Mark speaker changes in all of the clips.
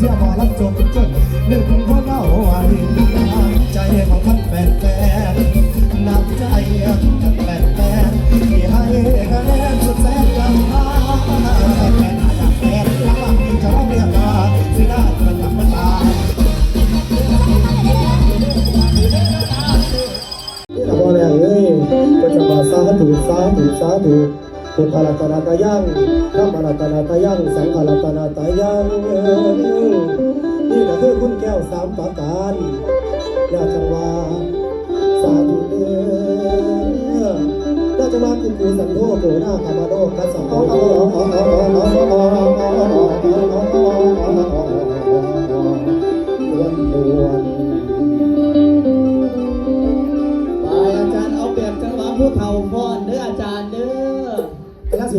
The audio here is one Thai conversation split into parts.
Speaker 1: เที่ยวมารับชมจนหนึ่งคนเอาไว้น้ใจของคนแฟนแฟนน้ำใจของแฟนแฟนที่ให้คะแนนสุดแสนกำลังแปลกาจแฟนรักหลังที่จะเรียกมาสิได้ดมันธรรมดาเราบอกแล้วเลยก็จะมาสาธุสาธุสาธุ พุทธรัตนาตายังธรรมรัตนาตายัง สังฆรัตนาตายังนี่ก็คือคุณแก้วสามประการราชวาสาธุเดอราชวาคือสันโดโกนาคามาโดกัสสะ
Speaker 2: เอาอ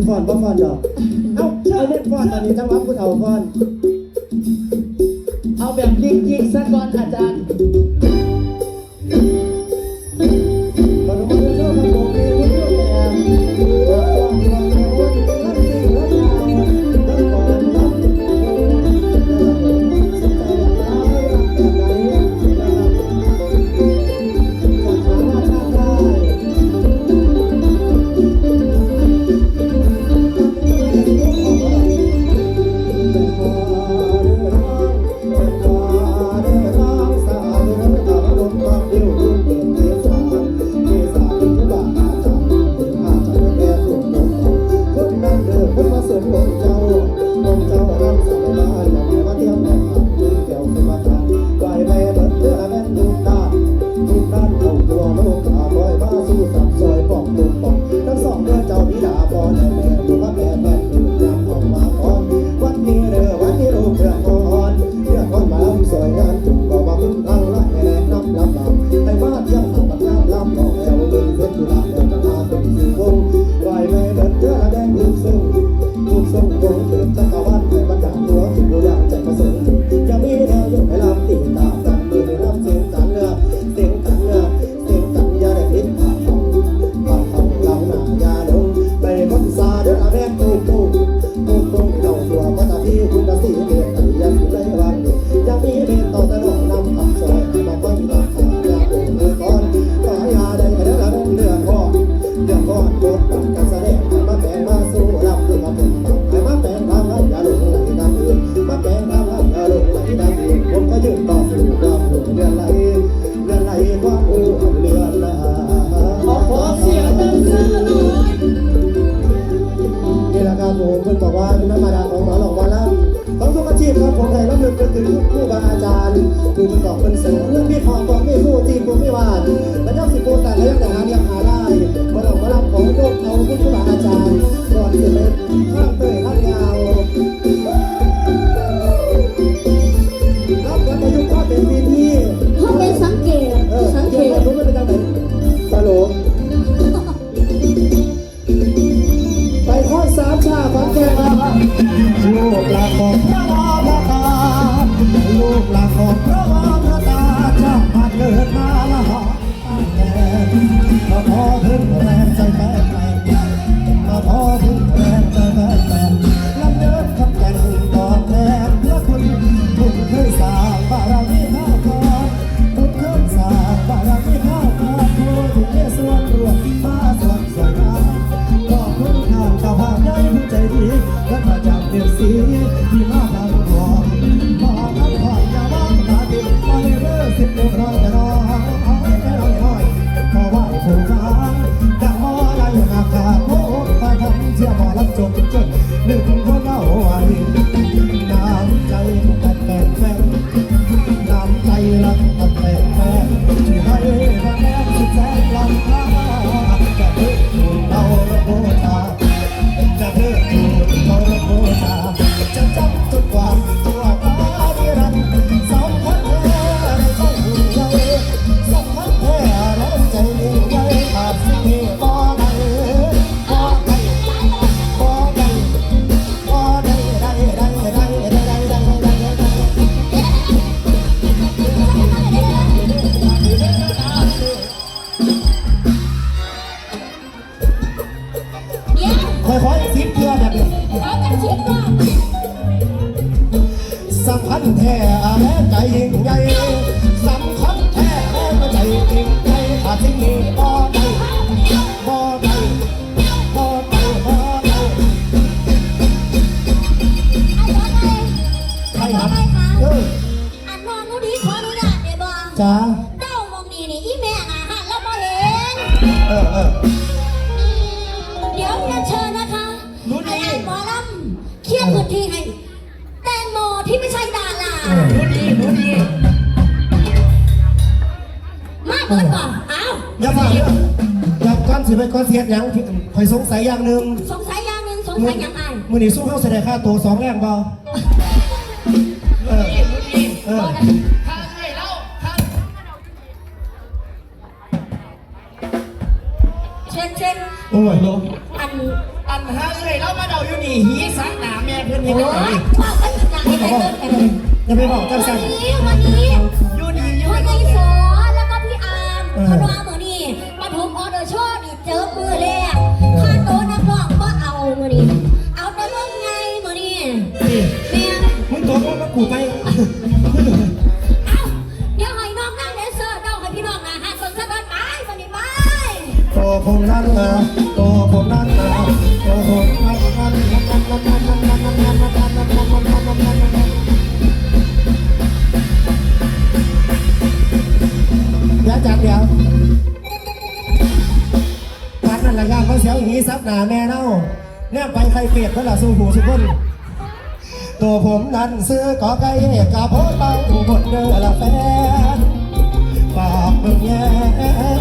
Speaker 1: ฟอนบ่ฟอนดอกเอาเล่นฟอนตอนนี้จังหวะคุณเอาฟอน
Speaker 2: เอาแบบจริ
Speaker 1: งๆสักก่อนอาจารย์ คืนก็เป็นสู แรงใจไป จ้าเต้ามองนี่นี่อีแม่
Speaker 3: น่ะฮะแล้วมาเห็น
Speaker 1: เออเออ
Speaker 3: เดี๋ยวเรียนเชิญนะคะไอ้ไอ้หมอลำเคลียร์พื้นที่ให้แตงโมที่ไม่ใช่ดารา
Speaker 2: รู้ดีรู้ดี
Speaker 3: มาเบิดบอกเอ้า
Speaker 1: อย่าฝากเด้ออย่าก้อนสิไปก้อนเสียดหยังคอยสงสัยอย่างหนึ่ง
Speaker 3: สงสัยอย่างหนึ่งสงสัยอย่างไร
Speaker 1: มือนี้สู้เข้าแสดงค่าตัวสองแรงเบาเออ
Speaker 2: รู้ดี
Speaker 1: เออ
Speaker 2: ข้างเล
Speaker 1: โอ้ย
Speaker 3: อัน
Speaker 2: อันห้างเลยแล้วมาเดาอยู่นี่หีสักหนาแม่เพื่อน
Speaker 3: โอ้
Speaker 2: เห็นไหม
Speaker 3: ยบอกกันอีกอย่างให้ได้เลิกกันเลย
Speaker 1: อย่าไปบอกจัง
Speaker 3: วั
Speaker 1: สั
Speaker 3: น
Speaker 1: น
Speaker 3: นี้วันนี้ เนี่ยไปใครเก
Speaker 1: ลียบก็ละสู้หูสุกคนตัวผมนั้นซื้อกอไก่กับโพดเบาบนเดือละแฟนฝากมึงแย่